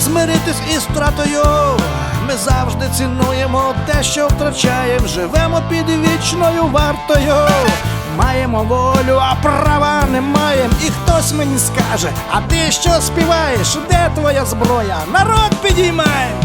змиритись із втратою. Ми завжди цінуємо те, що втрачаємо, живемо під вічною вартою. Маємо волю, а права не маєм. І хтось мені скаже, а ти що співаєш? Де твоя зброя? Народ підіймає!